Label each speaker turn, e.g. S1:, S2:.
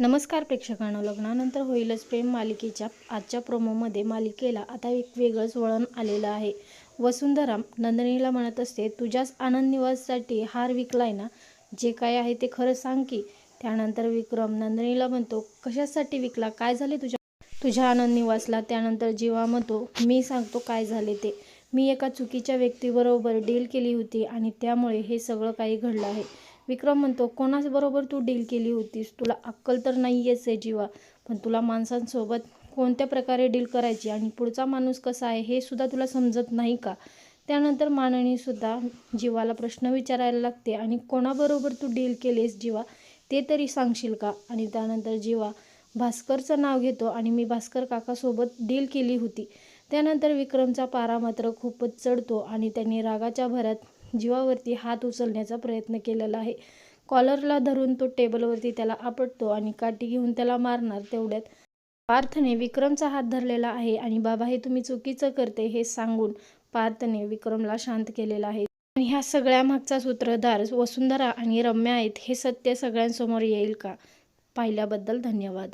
S1: नमस्कार प्रेक्षकांना लग्नानंतर होईलच प्रेम मालिकेच्या आजच्या प्रोमोमध्ये मालिकेला आता एक वेगळंच वळण आलेलं आहे. वसुंधरा नंदिनीला म्हणत असते तुझ्याच आनंद निवाससाठी हार विकलाय ना? जे काय आहे ते खरं सांग की. त्यानंतर विक्रम नंदिनीला म्हणतो कशासाठी विकला? काय झाले तुझ्या तुझ्या आनंद निवासला त्यानंतर जीवा म्हणतो मी सांगतो काय झाले ते. मी एका चुकीच्या व्यक्तीबरोबर डील केली होती आणि त्यामुळे हे सगळं काही घडलं आहे. विक्रम म्हणतो कोणाबरोबर तू डील केली होतीस? तुला अक्कल तर नाही आहे जीवा पण तुला माणसांसोबत कोणत्या प्रकारे डील करायची आणि पुढचा माणूस कसा आहे हे सुद्धा तुला समजत नाही का? त्यानंतर माननीसुद्धा जीवाला प्रश्न विचारायला लागते आणि कोणाबरोबर तू डील केलेस जीवा? ते तरी सांगशील का? आणि त्यानंतर जीवा भास्करचं नाव घेतो आणि मी भास्कर काकासोबत डील केली होती. त्यानंतर विक्रमचा पारा मात्र खूपच चढतो आणि त्यांनी रागाच्या भरात जीवावरती हात उचलण्याचा प्रयत्न केलेला आहे. कॉलरला धरून तो टेबलवरती त्याला आपटतो आणि काठी घेऊन त्याला मारणार तेवढ्यात पार्थने विक्रमचा हात धरलेला आहे आणि बाबा हे तुम्ही चुकीचं करते हे सांगून पार्थने विक्रमला शांत केलेला आहे. आणि ह्या सगळ्या मागचा सूत्रधार वसुंधरा आणि रम्या आहेत हे सत्य सगळ्यांसमोर येईल का? पाहिल्याबद्दल धन्यवाद.